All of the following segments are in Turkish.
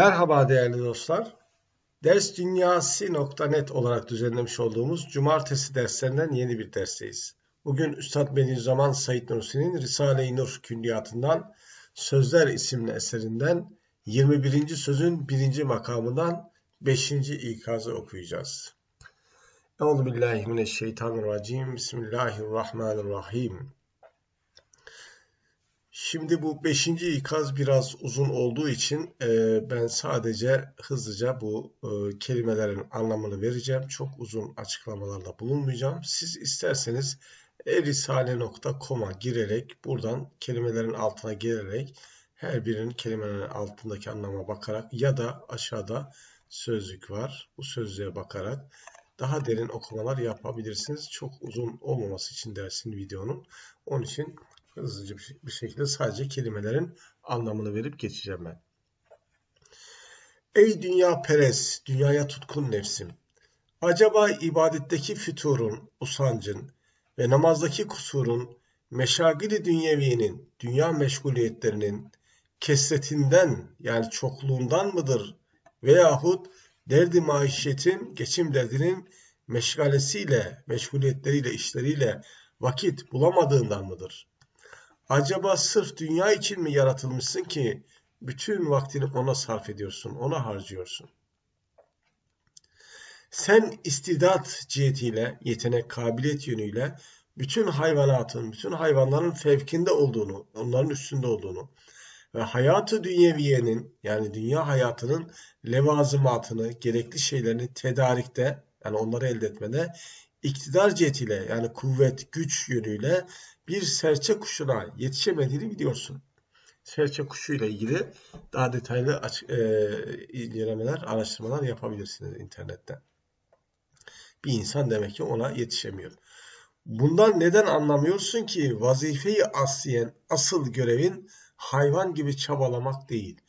Merhaba değerli dostlar. Dersdünyasi.net olarak düzenlemiş olduğumuz cumartesi derslerinden yeni bir dersteyiz. Bugün Üstad Bediüzzaman Said Nursi'nin Risale-i Nur külliyatından Sözler isimli eserinden 21. sözün 1. makamından 5. ikazı okuyacağız. Euzu billahi mineşşeytanirracim. Bismillahirrahmanirrahim. Şimdi bu beşinci ikaz biraz uzun olduğu için e, ben sadece hızlıca bu e, kelimelerin anlamını vereceğim. Çok uzun açıklamalarda bulunmayacağım. Siz isterseniz erisale.com'a girerek buradan kelimelerin altına girerek her birinin kelimelerin altındaki anlama bakarak ya da aşağıda sözlük var. Bu sözlüğe bakarak daha derin okumalar yapabilirsiniz. Çok uzun olmaması için dersin videonun. Onun için hızlıca bir şekilde sadece kelimelerin anlamını verip geçeceğim ben. Ey dünya perez, dünyaya tutkun nefsim. Acaba ibadetteki füturun, usancın ve namazdaki kusurun, meşagili dünyeviyenin, dünya meşguliyetlerinin kesretinden yani çokluğundan mıdır? Veyahut derdi maişetin, geçim derdinin meşgalesiyle, meşguliyetleriyle, işleriyle vakit bulamadığından mıdır? Acaba sırf dünya için mi yaratılmışsın ki bütün vaktini ona sarf ediyorsun, ona harcıyorsun? Sen istidat cihetiyle, yetenek, kabiliyet yönüyle bütün hayvanatın, bütün hayvanların fevkinde olduğunu, onların üstünde olduğunu ve hayatı dünyeviyenin yani dünya hayatının levazımatını, gerekli şeylerini tedarikte yani onları elde etmede iktidar cihetiyle yani kuvvet, güç yönüyle bir serçe kuşuna yetişemediğini biliyorsun. Serçe kuşu ile ilgili daha detaylı açık, e, incelemeler, araştırmalar yapabilirsiniz internette. Bir insan demek ki ona yetişemiyor. Bundan neden anlamıyorsun ki vazifeyi asliyen asıl görevin hayvan gibi çabalamak değil.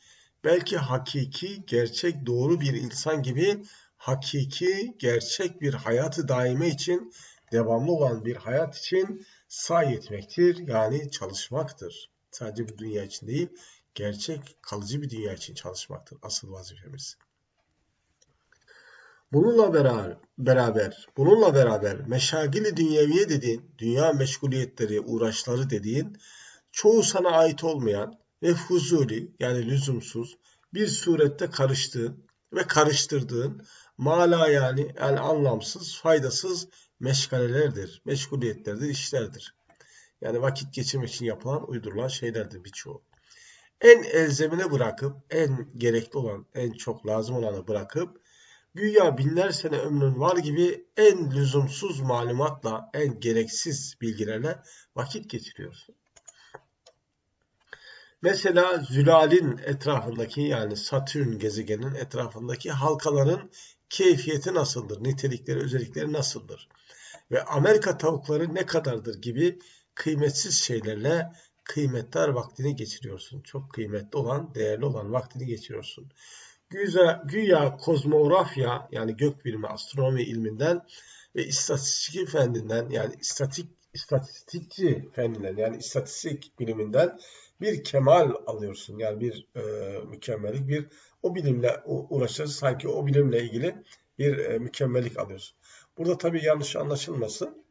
Belki hakiki, gerçek, doğru bir insan gibi hakiki, gerçek bir hayatı daime için, devamlı olan bir hayat için say etmektir. Yani çalışmaktır. Sadece bu dünya için değil, gerçek, kalıcı bir dünya için çalışmaktır asıl vazifemiz. Bununla beraber, beraber, bununla beraber meşagili dünyeviye dediğin, dünya meşguliyetleri, uğraşları dediğin, çoğu sana ait olmayan ve fuzuli yani lüzumsuz bir surette karıştığın ve karıştırdığın mala yani, yani anlamsız, faydasız meşgalelerdir, meşguliyetlerdir, işlerdir. Yani vakit geçirmek için yapılan, uydurulan şeylerdir birçoğu. En elzemine bırakıp, en gerekli olan, en çok lazım olanı bırakıp, güya binler sene ömrün var gibi en lüzumsuz malumatla, en gereksiz bilgilerle vakit geçiriyorsun. Mesela Zülal'in etrafındaki yani Satürn gezegenin etrafındaki halkaların keyfiyeti nasıldır, nitelikleri, özellikleri nasıldır ve Amerika tavukları ne kadardır gibi kıymetsiz şeylerle kıymetler vaktini geçiriyorsun. Çok kıymetli olan, değerli olan vaktini geçiriyorsun. Güya, güya kozmografya yani gök bilimi, astronomi ilminden ve istatistik fendinden yani istatik istatistikçi fendinden yani istatistik biliminden bir kemal alıyorsun. Yani bir e, mükemmellik, bir o bilimle uğraşırız. Sanki o bilimle ilgili bir e, mükemmellik alıyorsun. Burada tabii yanlış anlaşılmasın.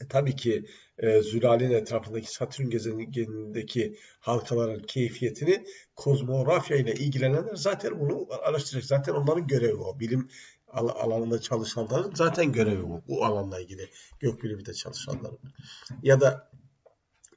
E, tabii ki e, Zülal'in etrafındaki Satürn gezegenindeki halkaların keyfiyetini kozmografya ile ilgilenenler zaten bunu araştıracak. Zaten onların görevi o. Bilim al alanında çalışanların zaten görevi bu. Bu alanla ilgili gökbilimde çalışanların. Ya da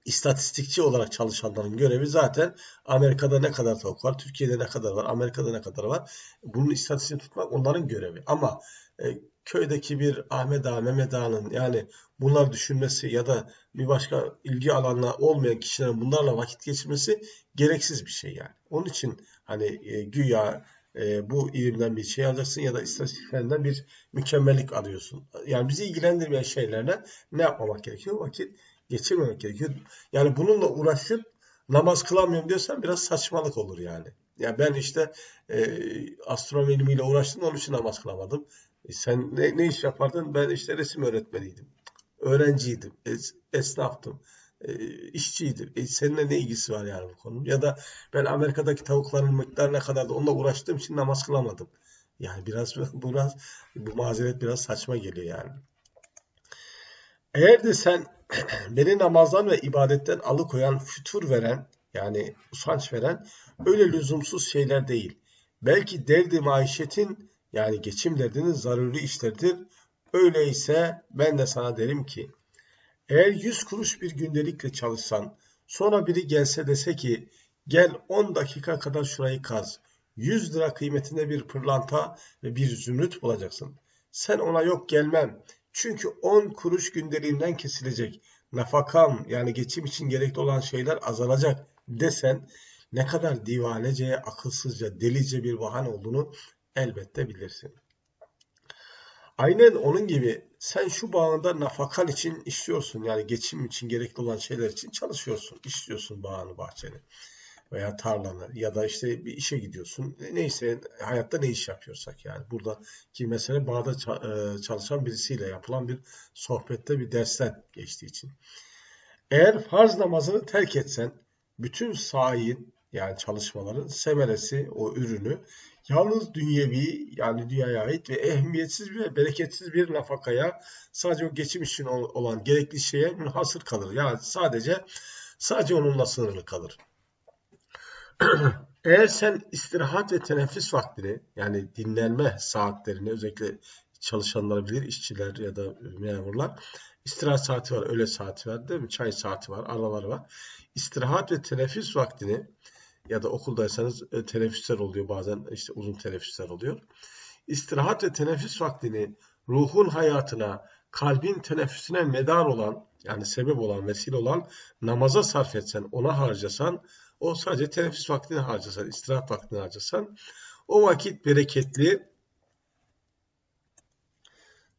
istatistikçi olarak çalışanların görevi zaten Amerika'da ne kadar tavuk var, Türkiye'de ne kadar var, Amerika'da ne kadar var. Bunun istatistiğini tutmak onların görevi. Ama e, köydeki bir Ahmet Ağa, Mehmet Ağa'nın yani bunlar düşünmesi ya da bir başka ilgi alanına olmayan kişilerin bunlarla vakit geçirmesi gereksiz bir şey yani. Onun için hani e, güya e, bu ilimden bir şey alacaksın ya da istatistiklerinden bir mükemmellik arıyorsun. Yani bizi ilgilendirmeyen şeylerle ne yapmamak gerekiyor? Vakit geçirmemek gerekiyor. Yani bununla uğraşıp namaz kılamıyorum diyorsan biraz saçmalık olur yani. Ya ben işte e, astronomi ilmiyle uğraştım onun için namaz kılamadım. E sen ne, ne iş yapardın? Ben işte resim öğretmeniydim. Öğrenciydim. Es, esnaftım. e, işçiydi. E, seninle ne ilgisi var yani bu konunun? Ya da ben Amerika'daki tavukların miktarı ne kadar da onunla uğraştığım için namaz kılamadım. Yani biraz biraz bu mazeret biraz saçma geliyor yani. Eğer de sen beni namazdan ve ibadetten alıkoyan, fütur veren yani usanç veren öyle lüzumsuz şeyler değil. Belki derdi maişetin yani geçim derdinin zaruri işlerdir. Öyleyse ben de sana derim ki eğer 100 kuruş bir gündelikle çalışsan sonra biri gelse dese ki gel 10 dakika kadar şurayı kaz. 100 lira kıymetinde bir pırlanta ve bir zümrüt bulacaksın. Sen ona yok gelmem. Çünkü 10 kuruş gündeliğimden kesilecek. Nafakam yani geçim için gerekli olan şeyler azalacak desen ne kadar divanece, akılsızca, delice bir bahane olduğunu elbette bilirsin. Aynen onun gibi sen şu bağında nafakan için işliyorsun. Yani geçim için gerekli olan şeyler için çalışıyorsun. işliyorsun bağını, bahçeni veya tarlanı ya da işte bir işe gidiyorsun. Neyse hayatta ne iş yapıyorsak yani. Burada ki mesela bağda e, çalışan birisiyle yapılan bir sohbette bir dersten geçtiği için. Eğer farz namazını terk etsen bütün sayin yani çalışmaların semeresi, o ürünü yalnız dünyevi yani dünyaya ait ve ehemmiyetsiz ve bereketsiz bir nafakaya sadece o geçim için olan gerekli şeye münhasır kalır. Yani sadece sadece onunla sınırlı kalır. Eğer sen istirahat ve teneffüs vaktini yani dinlenme saatlerini özellikle çalışanlar bilir, işçiler ya da memurlar istirahat saati var, öğle saati var değil mi? Çay saati var, aralar var. İstirahat ve teneffüs vaktini ya da okuldaysanız e, teneffüsler oluyor bazen işte uzun teneffüsler oluyor. İstirahat ve teneffüs vaktini ruhun hayatına, kalbin teneffüsüne medar olan yani sebep olan, vesile olan namaza sarf etsen, ona harcasan, o sadece teneffüs vaktini harcasan, istirahat vaktini harcasan, o vakit bereketli,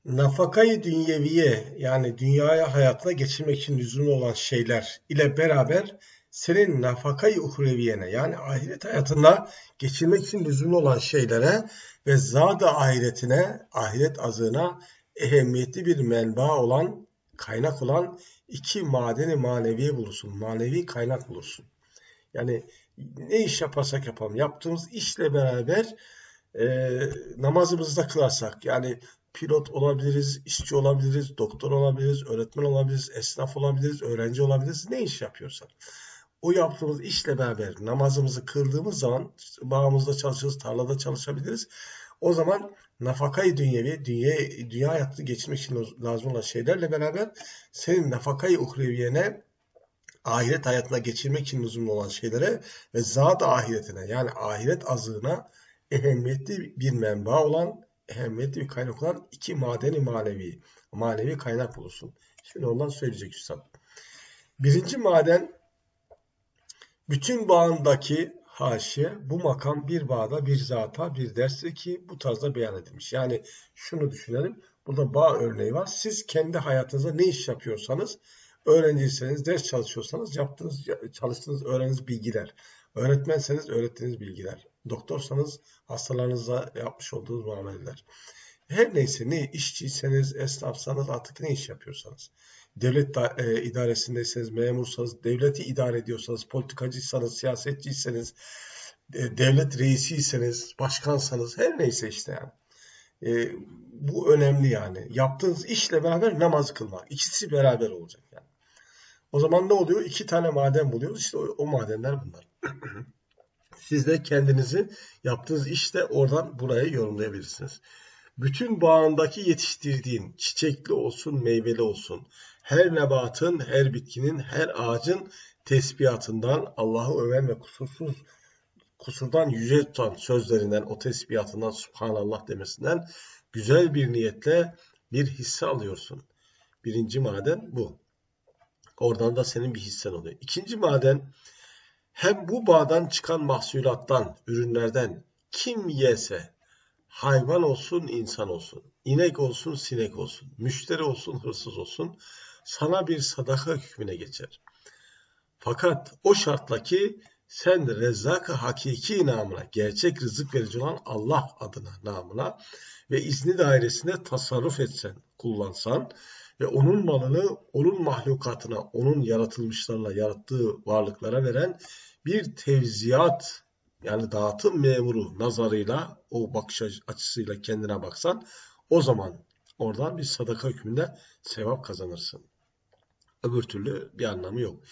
nafakayı dünyeviye yani dünyaya hayatına geçirmek için lüzumlu olan şeyler ile beraber senin nafakayı uhreviyene yani ahiret hayatında geçirmek için lüzumlu olan şeylere ve zada ahiretine, ahiret azığına ehemmiyetli bir menba olan, kaynak olan iki madeni manevi bulursun. Manevi kaynak bulursun. Yani ne iş yaparsak yapalım, yaptığımız işle beraber e, namazımızı da kılarsak, yani pilot olabiliriz, işçi olabiliriz, doktor olabiliriz, öğretmen olabiliriz, esnaf olabiliriz, öğrenci olabiliriz, ne iş yapıyorsak o yaptığımız işle beraber namazımızı kıldığımız zaman bağımızda çalışırız, tarlada çalışabiliriz. O zaman nafakayı dünyevi, dünya, dünya hayatını geçirmek için lazım olan şeylerle beraber senin nafakayı uhreviyene ahiret hayatına geçirmek için lüzumlu olan şeylere ve zat ahiretine yani ahiret azığına ehemmiyetli bir menba olan, ehemmiyetli bir kaynak olan iki madeni manevi, manevi kaynak bulursun. Şimdi ondan söyleyecek Üstad. Birinci maden bütün bağındaki haşiye bu makam bir bağda bir zata bir derstir ki bu tarzda beyan edilmiş. Yani şunu düşünelim. Burada bağ örneği var. Siz kendi hayatınızda ne iş yapıyorsanız öğrenciyseniz, ders çalışıyorsanız yaptığınız, çalıştığınız, öğrendiğiniz bilgiler. Öğretmenseniz öğrettiğiniz bilgiler. Doktorsanız hastalarınıza yapmış olduğunuz muameleler. Her neyse ne işçiyseniz, esnafsanız artık ne iş yapıyorsanız devlet e, idaresindeyseniz, memursanız, devleti idare ediyorsanız, politikacıysanız, siyasetçiyseniz, e, devlet reisiyseniz, başkansanız, her neyse işte yani. E, bu önemli yani. Yaptığınız işle beraber namaz kılmak. İkisi beraber olacak yani. O zaman ne oluyor? İki tane maden buluyoruz. İşte o, o madenler bunlar. Siz de kendinizi yaptığınız işte oradan buraya yorumlayabilirsiniz. Bütün bağındaki yetiştirdiğin çiçekli olsun, meyveli olsun, her nebatın, her bitkinin, her ağacın tesbihatından, Allah'ı öven ve kusursuz kusurdan yüce tutan sözlerinden, o tesbihatından, Subhanallah demesinden güzel bir niyetle bir hisse alıyorsun. Birinci maden bu. Oradan da senin bir hissen oluyor. İkinci maden hem bu bağdan çıkan mahsulattan, ürünlerden kim yese, hayvan olsun, insan olsun, inek olsun, sinek olsun, müşteri olsun, hırsız olsun, sana bir sadaka hükmüne geçer. Fakat o şartla ki sen rezzak hakiki namına, gerçek rızık verici olan Allah adına namına ve izni dairesinde tasarruf etsen, kullansan ve onun malını onun mahlukatına, onun yaratılmışlarla, yarattığı varlıklara veren bir tevziyat yani dağıtım memuru nazarıyla o bakış açısıyla kendine baksan o zaman oradan bir sadaka hükmünde sevap kazanırsın. Öbür türlü bir anlamı yok.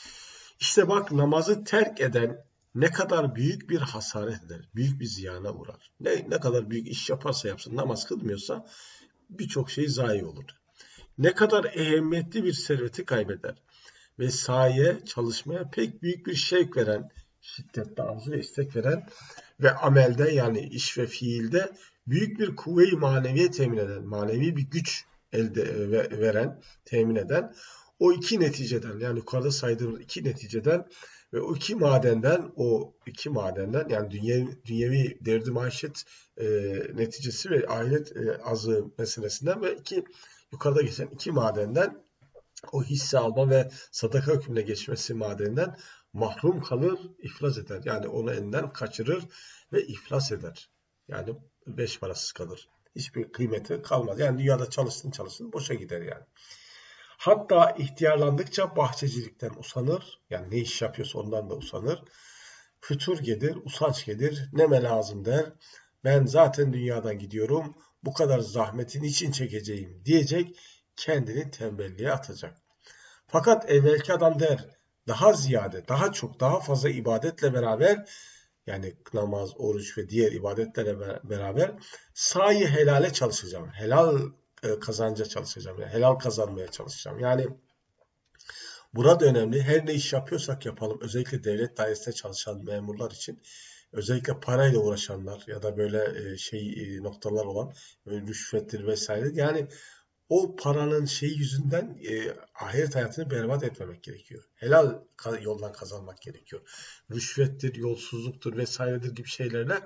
İşte bak namazı terk eden ne kadar büyük bir hasaret eder, büyük bir ziyana uğrar. Ne, ne kadar büyük iş yaparsa yapsın, namaz kılmıyorsa birçok şey zayi olur. Ne kadar ehemmiyetli bir serveti kaybeder ve saye, çalışmaya pek büyük bir şevk veren, şiddetli arzu istek veren ve amelde yani iş ve fiilde büyük bir kuvve-i maneviye temin eden, manevi bir güç elde e, veren, temin eden o iki neticeden yani yukarıda saydığımız iki neticeden ve o iki madenden o iki madenden yani dünyevi, dünyevi derdi maişet e, neticesi ve ahiret e, azı meselesinden ve iki yukarıda geçen iki madenden o hisse alma ve sadaka hükmüne geçmesi madeninden mahrum kalır, iflas eder. Yani onu elinden kaçırır ve iflas eder. Yani beş parasız kalır. Hiçbir kıymeti kalmaz. Yani dünyada çalışsın çalışsın boşa gider yani. Hatta ihtiyarlandıkça bahçecilikten usanır. Yani ne iş yapıyorsa ondan da usanır. Fütur gelir, usanç gelir. Neme lazım der. Ben zaten dünyadan gidiyorum. Bu kadar zahmetin için çekeceğim diyecek. Kendini tembelliğe atacak. Fakat evvelki adam der daha ziyade, daha çok, daha fazla ibadetle beraber yani namaz, oruç ve diğer ibadetlerle beraber sayı helale çalışacağım. Helal e, kazanca çalışacağım. Yani helal kazanmaya çalışacağım. Yani burada önemli. Her ne iş yapıyorsak yapalım. Özellikle devlet dairesinde çalışan memurlar için özellikle parayla uğraşanlar ya da böyle e, şey e, noktalar olan rüşvettir vesaire. Yani o paranın şeyi yüzünden e, ahiret hayatını berbat etmemek gerekiyor. Helal yoldan kazanmak gerekiyor. Rüşvettir, yolsuzluktur vesairedir gibi şeylerle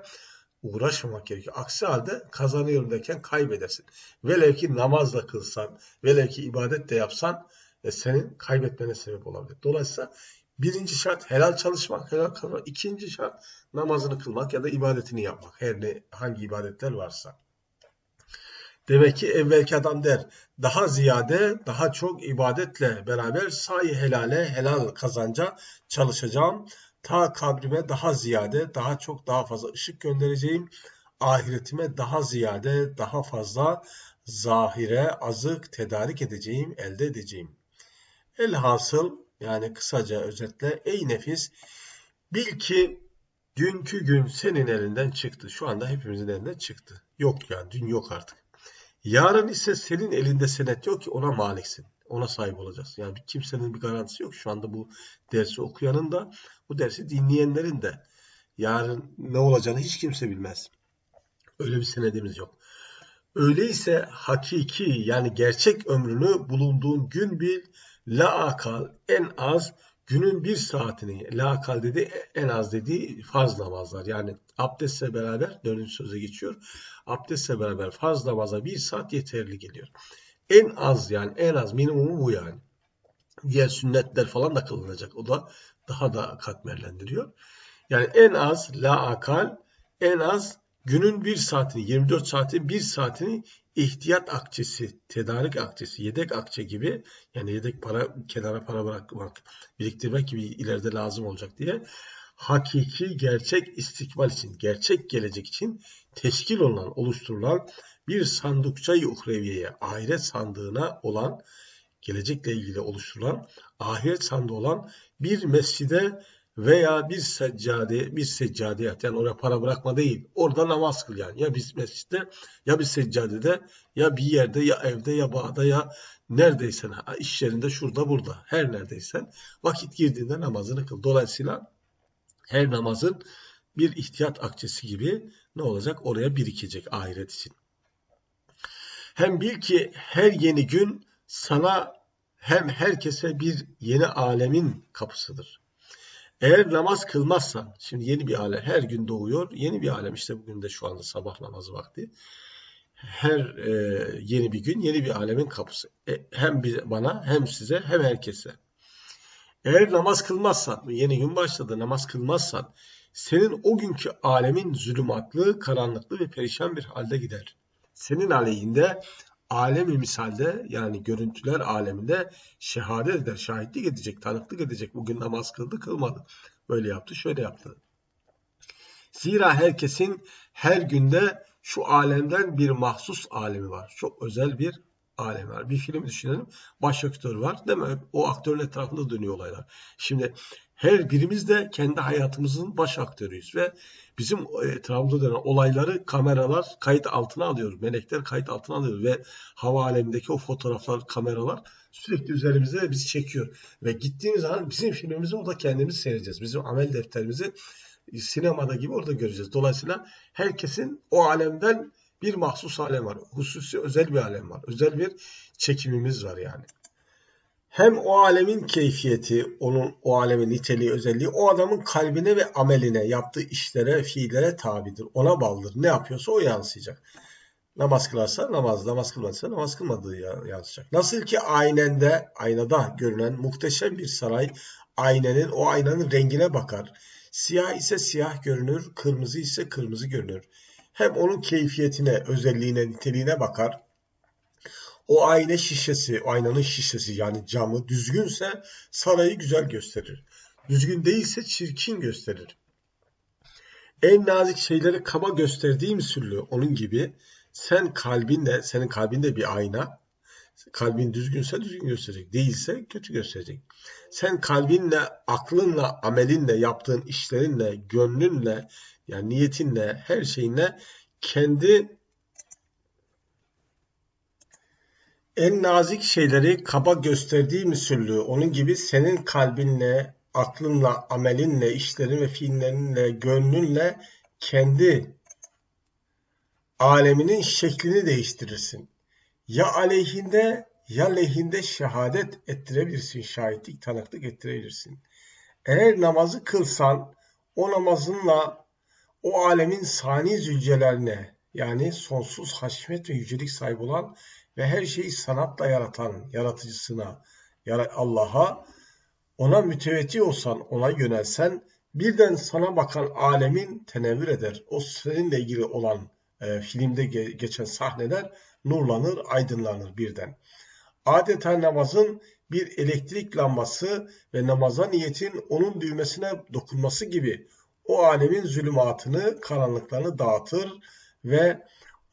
uğraşmamak gerekiyor. Aksi halde kazanıyorum derken kaybedersin. Velev ki namazla kılsan, velev ki ibadet de yapsan e, senin kaybetmene sebep olabilir. Dolayısıyla birinci şart helal çalışmak, helal kazanmak. İkinci şart namazını kılmak ya da ibadetini yapmak. Her ne hangi ibadetler varsa. Demek ki evvelki adam der daha ziyade daha çok ibadetle beraber sayı helale helal kazanca çalışacağım. Ta kabrime daha ziyade daha çok daha fazla ışık göndereceğim. Ahiretime daha ziyade daha fazla zahire azık tedarik edeceğim, elde edeceğim. Elhasıl yani kısaca özetle ey nefis bil ki dünkü gün senin elinden çıktı. Şu anda hepimizin elinden çıktı. Yok yani dün yok artık. Yarın ise senin elinde senet yok ki ona maliksin. Ona sahip olacağız. Yani kimsenin bir garantisi yok. Şu anda bu dersi okuyanın da bu dersi dinleyenlerin de yarın ne olacağını hiç kimse bilmez. Öyle bir senedimiz yok. Öyleyse hakiki yani gerçek ömrünü bulunduğun gün bil la akal en az günün bir saatini la akal dedi en az dediği farz namazlar. Yani abdestle beraber dördüncü söze geçiyor. Abdestle beraber farz namaza bir saat yeterli geliyor. En az yani en az minimumu bu yani. Diğer sünnetler falan da kılınacak. O da daha da katmerlendiriyor. Yani en az la akal en az günün bir saatini 24 saatin bir saatini ihtiyat akçesi, tedarik akçesi, yedek akçe gibi yani yedek para, kenara para bırakmak, biriktirmek gibi ileride lazım olacak diye hakiki gerçek istikbal için, gerçek gelecek için teşkil olunan, oluşturulan bir sandukçayı uhreviyeye, ahiret sandığına olan, gelecekle ilgili oluşturulan, ahiret sandığı olan bir mescide veya bir seccade, bir seccadiyat yani oraya para bırakma değil. Orada namaz kıl yani. Ya bir mescitte ya bir seccadede ya bir yerde ya evde ya bağda ya neredeysen iş yerinde şurada burada her neredeysen vakit girdiğinde namazını kıl. Dolayısıyla her namazın bir ihtiyat akçesi gibi ne olacak? Oraya birikecek ahiret için. Hem bil ki her yeni gün sana hem herkese bir yeni alemin kapısıdır. Eğer namaz kılmazsan, şimdi yeni bir alem, her gün doğuyor, yeni bir alem işte bugün de şu anda sabah namazı vakti. Her e, yeni bir gün, yeni bir alemin kapısı. E, hem bir, bana, hem size, hem herkese. Eğer namaz kılmazsan, yeni gün başladı, namaz kılmazsan, senin o günkü alemin zulümatlı, karanlıklı ve perişan bir halde gider. Senin aleyhinde alemi misalde yani görüntüler aleminde şehadet eder, şahitlik edecek, tanıklık edecek. Bugün namaz kıldı, kılmadı. Böyle yaptı, şöyle yaptı. Zira herkesin her günde şu alemden bir mahsus alemi var. Çok özel bir alem var. Bir film düşünelim. Baş aktör var değil mi? O aktörün etrafında dönüyor olaylar. Şimdi her birimiz de kendi hayatımızın baş aktörüyüz ve bizim etrafımızda dönen olayları kameralar kayıt altına alıyor. Melekler kayıt altına alıyor ve hava alemindeki o fotoğraflar, kameralar sürekli üzerimizde bizi çekiyor. Ve gittiğimiz zaman bizim filmimizi orada kendimiz seyredeceğiz. Bizim amel defterimizi sinemada gibi orada göreceğiz. Dolayısıyla herkesin o alemden bir mahsus alem var. Hususi özel bir alem var. Özel bir çekimimiz var yani. Hem o alemin keyfiyeti, onun o alemin niteliği, özelliği o adamın kalbine ve ameline, yaptığı işlere, fiillere tabidir. Ona bağlıdır. Ne yapıyorsa o yansıyacak. Namaz kılarsa namaz, namaz kılmazsa namaz kılmadığı yansıyacak. Nasıl ki aynende, aynada görünen muhteşem bir saray, aynenin, o aynanın rengine bakar. Siyah ise siyah görünür, kırmızı ise kırmızı görünür. Hem onun keyfiyetine, özelliğine, niteliğine bakar. O ayna şişesi, o aynanın şişesi yani camı düzgünse sarayı güzel gösterir. Düzgün değilse çirkin gösterir. En nazik şeyleri kaba gösterdiği müsüllü onun gibi sen kalbinle, senin kalbinde bir ayna, kalbin düzgünse düzgün gösterecek, değilse kötü gösterecek. Sen kalbinle, aklınla, amelinle, yaptığın işlerinle, gönlünle, yani niyetinle, her şeyinle kendi en nazik şeyleri kaba gösterdiği müsüllü, onun gibi senin kalbinle, aklınla, amelinle, işlerin ve fiillerinle, gönlünle kendi aleminin şeklini değiştirirsin. Ya aleyhinde ya lehinde şehadet ettirebilirsin, şahitlik, tanıklık ettirebilirsin. Eğer namazı kılsan o namazınla o alemin sani zülcelerine yani sonsuz haşmet ve yücelik sahibi olan ve her şeyi sanatla yaratan yaratıcısına, Allah'a ona mütevetti olsan, ona yönelsen birden sana bakan alemin tenevvür eder. O seninle ilgili olan e, filmde ge geçen sahneler nurlanır, aydınlanır birden. Adeta namazın bir elektrik lambası ve namaza niyetin onun düğmesine dokunması gibi o alemin zulümatını, karanlıklarını dağıtır ve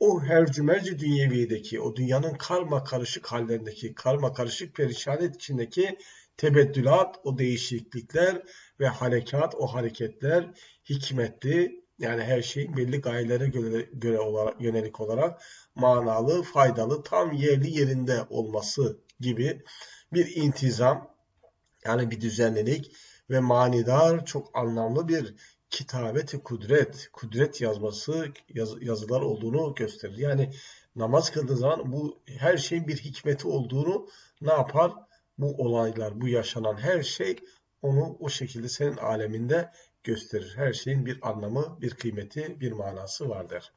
o hercümerci dünyevideki, o dünyanın karma karışık hallerindeki, karma karışık perişanet içindeki tebeddülat, o değişiklikler ve harekat, o hareketler hikmetli, yani her şeyin belli gayelere göre, göre olarak, yönelik olarak manalı, faydalı, tam yerli yerinde olması gibi bir intizam, yani bir düzenlilik ve manidar, çok anlamlı bir kitabeti kudret, kudret yazması, yaz, yazılar olduğunu gösterir. Yani namaz kıldığı zaman bu her şeyin bir hikmeti olduğunu ne yapar? Bu olaylar, bu yaşanan her şey onu o şekilde senin aleminde gösterir. Her şeyin bir anlamı, bir kıymeti, bir manası vardır.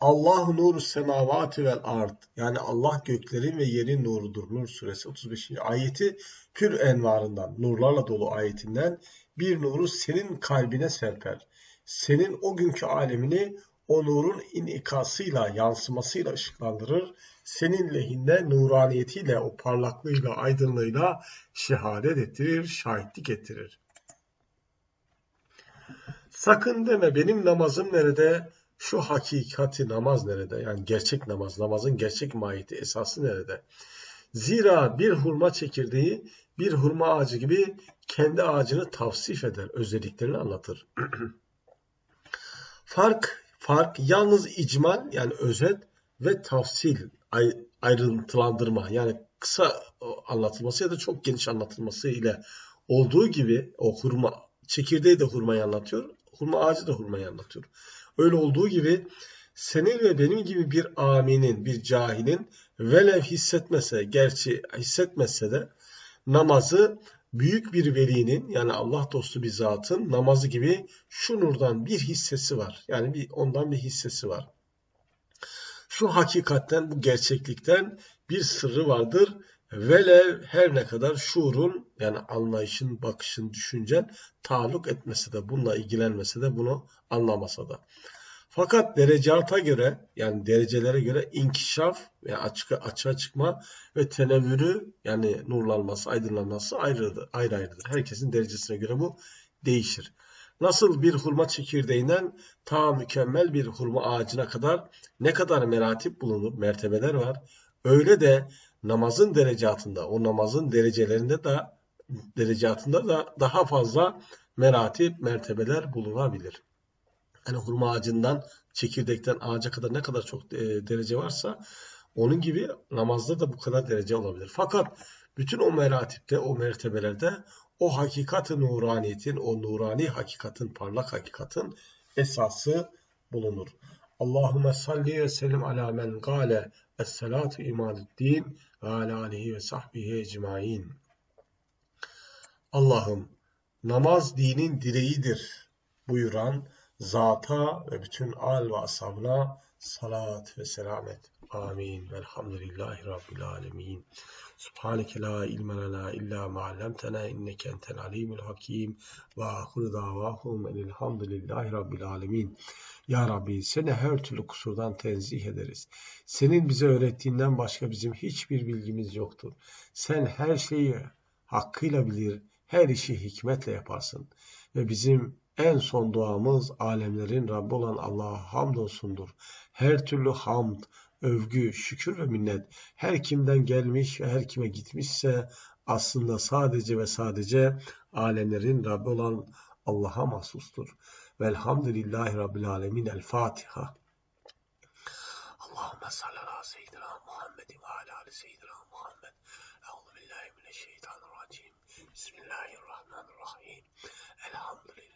Allah nuru semavati vel ard. Yani Allah göklerin ve yerin nurudur. Nur suresi 35. ayeti pür envarından, nurlarla dolu ayetinden bir nuru senin kalbine serper. Senin o günkü alemini o nurun inikasıyla, yansımasıyla ışıklandırır. Senin lehinde nuraniyetiyle, o parlaklığıyla, aydınlığıyla şehadet ettirir, şahitlik ettirir. Sakın deme benim namazım nerede, şu hakikati namaz nerede? Yani gerçek namaz, namazın gerçek mahiyeti, esası nerede? Zira bir hurma çekirdeği bir hurma ağacı gibi kendi ağacını tavsif eder, özelliklerini anlatır. fark, fark yalnız icmal yani özet ve tafsil, ayrıntılandırma yani kısa anlatılması ya da çok geniş anlatılması ile olduğu gibi o hurma çekirdeği de hurmayı anlatıyor, hurma ağacı da hurmayı anlatıyor. Öyle olduğu gibi senin ve benim gibi bir aminin, bir cahilin velev hissetmese, gerçi hissetmese de namazı büyük bir velinin yani Allah dostu bir zatın namazı gibi şu nurdan bir hissesi var. Yani bir ondan bir hissesi var. Şu hakikatten, bu gerçeklikten bir sırrı vardır. Velev her ne kadar şuurun yani anlayışın, bakışın, düşüncen taalluk etmese de bununla ilgilenmese de bunu anlamasa da. Fakat derecata göre yani derecelere göre inkişaf ve açık, açığa çıkma ve tenevvürü yani nurlanması, aydınlanması ayrıdır, ayrı ayrıdır. Herkesin derecesine göre bu değişir. Nasıl bir hurma çekirdeğinden ta mükemmel bir hurma ağacına kadar ne kadar meratip bulunur, mertebeler var. Öyle de namazın derecatında, o namazın derecelerinde de derecatında da daha fazla meratip, mertebeler bulunabilir. Hani hurma ağacından, çekirdekten ağaca kadar ne kadar çok e, derece varsa onun gibi namazda da bu kadar derece olabilir. Fakat bütün o meratipte, o mertebelerde o hakikat-ı nuraniyetin, o nurani hakikatin, parlak hakikatin esası bulunur. Allahümme salli ve sellim ala men gale es-salatu imaduddin ve ala alihi ve sahbihi ecmain. Allah'ım namaz dinin direğidir buyuran zata ve bütün al ve ashabına salat ve selamet. Amin. Velhamdülillahi Rabbil alemin. Subhaneke la ilme lena illa ma allamtena inneke entel alimul hakim ve ahir davahum elhamdülillahi Rabbil alemin. Ya Rabbi seni her türlü kusurdan tenzih ederiz. Senin bize öğrettiğinden başka bizim hiçbir bilgimiz yoktur. Sen her şeyi hakkıyla bilir, her işi hikmetle yaparsın. Ve bizim en son duamız alemlerin Rabbi olan Allah'a hamdolsundur. Her türlü hamd, övgü, şükür ve minnet her kimden gelmiş ve her kime gitmişse aslında sadece ve sadece alemlerin Rabbi olan Allah'a mahsustur. Velhamdülillahi Rabbil Alemin. El Fatiha. Allahümme salli ala seyyidina Muhammedin ve ala ali seyyidina Muhammed. Euzu billahi mineşşeytanirracim. Bismillahirrahmanirrahim.